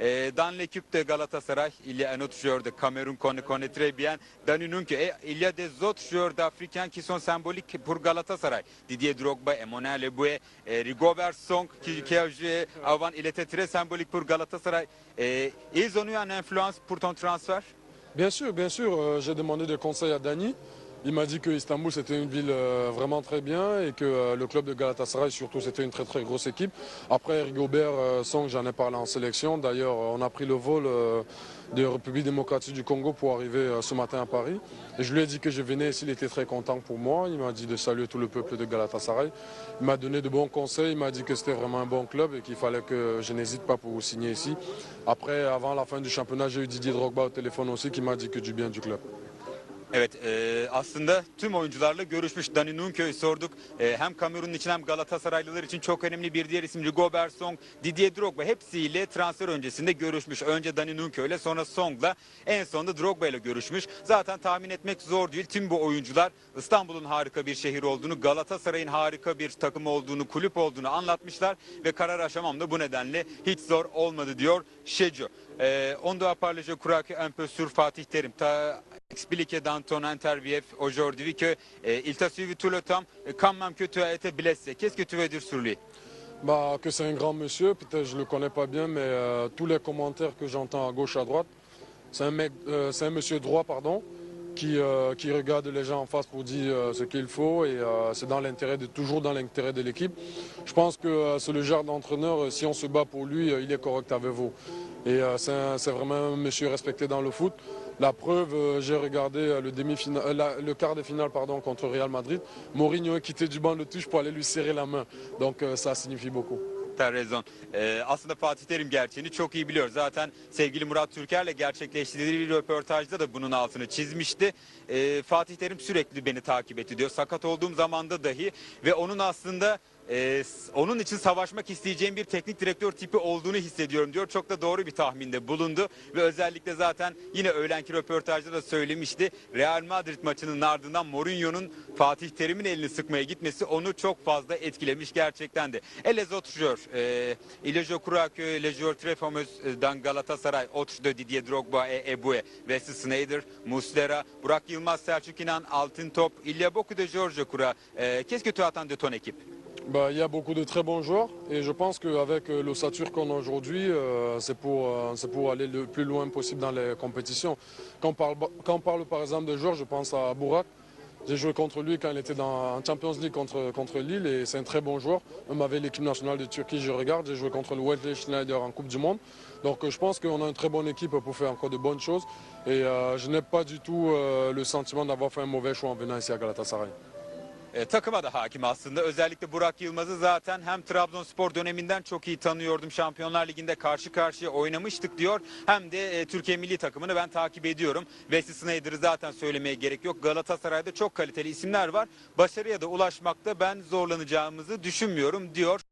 Euh, dans l'équipe de Galatasaray, il y a un autre joueur de Cameroun qu'on connaît très bien, Dani Nunke. Et il y a des autres joueurs d'Africains qui sont symboliques pour Galatasaray. Didier Drogba, Emmanuel Eboué, euh, Rigobert Song, qui, qui a joué avant, il était très symbolique pour Galatasaray. Et ils ont eu une influence pour ton transfert Bien sûr, bien sûr. euh, J'ai demandé des conseils à Dani. Il m'a dit que Istanbul c'était une ville euh, vraiment très bien et que euh, le club de Galatasaray surtout c'était une très très grosse équipe. Après Rigobert euh, Song, j'en ai parlé en sélection. D'ailleurs, on a pris le vol de République démocratique du Congo pour arriver ce matin à Paris. Et je lui ai dit que je venais ici, il était très content pour moi. Il m'a dit de saluer tout le peuple de Galatasaray. Il m'a donné de bons conseils. Il m'a dit que c'était vraiment un bon club et qu'il fallait que je n'hésite pas pour signer ici. Après, avant la fin du championnat, j'ai eu Didier Drogba au téléphone aussi qui m'a dit que du bien du club. Evet e, aslında tüm oyuncularla görüşmüş Dani Nunke'yi sorduk. E, hem Kamerun'un için hem Galatasaraylılar için çok önemli bir diğer isim Rigobert Song, Didier Drogba hepsiyle transfer öncesinde görüşmüş. Önce Dani Nunke ile sonra Song'la en sonunda Drogba ile görüşmüş. Zaten tahmin etmek zor değil. Tüm bu oyuncular İstanbul'un harika bir şehir olduğunu, Galatasaray'ın harika bir takım olduğunu, kulüp olduğunu anlatmışlar ve karar aşamam da bu nedenle hiç zor olmadı diyor Şeco. Euh, on doit parler, je crois, un peu sur Fatih Terim. Tu as expliqué dans ton interview aujourd'hui qu'il il t'a suivi tout le temps, quand même que tu as été blessé. Qu'est-ce que tu veux dire sur lui? Bah, que c'est un grand monsieur, peut-être je le connais pas bien, mais euh, tous les commentaires que j'entends à gauche, à droite, c'est un euh, c'est un monsieur droit, pardon, qui, euh, qui regarde les gens en face pour dire euh, ce qu'il faut et euh, c'est dans l'intérêt de toujours dans l'intérêt de l'équipe. Je pense que c'est le genre d'entraîneur, si on se bat pour lui, il est correct avec vous. Et c'est vraiment un monsieur respecté dans le foot. La preuve, j'ai regardé le, la- le quart de finale pardon, contre Real Madrid. Mourinho est quitté du banc de touche pour aller lui serrer la main. Donc ça signifie beaucoup. T'as raison. Ee, aslında Fatih Terim gerçeğini çok iyi biliyor. Zaten sevgili Murat Türker'le gerçekleştirdiği bir röportajda da bunun altını çizmişti. Ee, Fatih Terim sürekli beni takip etti diyor. Sakat olduğum zamanda dahi ve onun aslında e, onun için savaşmak isteyeceğim bir teknik direktör tipi olduğunu hissediyorum diyor. Çok da doğru bir tahminde bulundu ve özellikle zaten yine öğlenki röportajda da söylemişti. Real Madrid maçının ardından Mourinho'nun Fatih Terim'in elini sıkmaya gitmesi onu çok fazla etkilemiş gerçekten de. Et les autres joueurs, il je crois que les joueurs très fameux euh, dans Galatasaray, de Didier Drogba et Eboué, Wesley Sneijder, Muslera, Burak Yılmaz, Selçuk İnan, Altın Top, il y a beaucoup de joueurs je crois. Euh, Qu'est-ce que tu attends de ton équipe Bah, il y a beaucoup de très bons joueurs et je pense qu'avec euh, l'ossature qu'on a aujourd'hui, euh, c'est pour, euh, c'est pour aller le plus loin possible dans les compétitions. Quand on parle, par exemple de joueurs, je pense à Bourak. J'ai joué contre lui quand il était dans, en Champions League contre, contre Lille et c'est un très bon joueur. Même avec l'équipe nationale de Turquie, je regarde. J'ai joué contre le Wesley Schneider en Coupe du Monde. Donc je pense qu'on a une très bonne équipe pour faire encore de bonnes choses. Et je n'ai pas du tout le sentiment d'avoir fait un mauvais choix en venant ici à Galatasaray. E, takıma da hakim aslında. Özellikle Burak Yılmaz'ı zaten hem Trabzonspor döneminden çok iyi tanıyordum. Şampiyonlar Ligi'nde karşı karşıya oynamıştık diyor. Hem de e, Türkiye milli takımını ben takip ediyorum. Wesley Sneijder'ı zaten söylemeye gerek yok. Galatasaray'da çok kaliteli isimler var. Başarıya da ulaşmakta ben zorlanacağımızı düşünmüyorum diyor.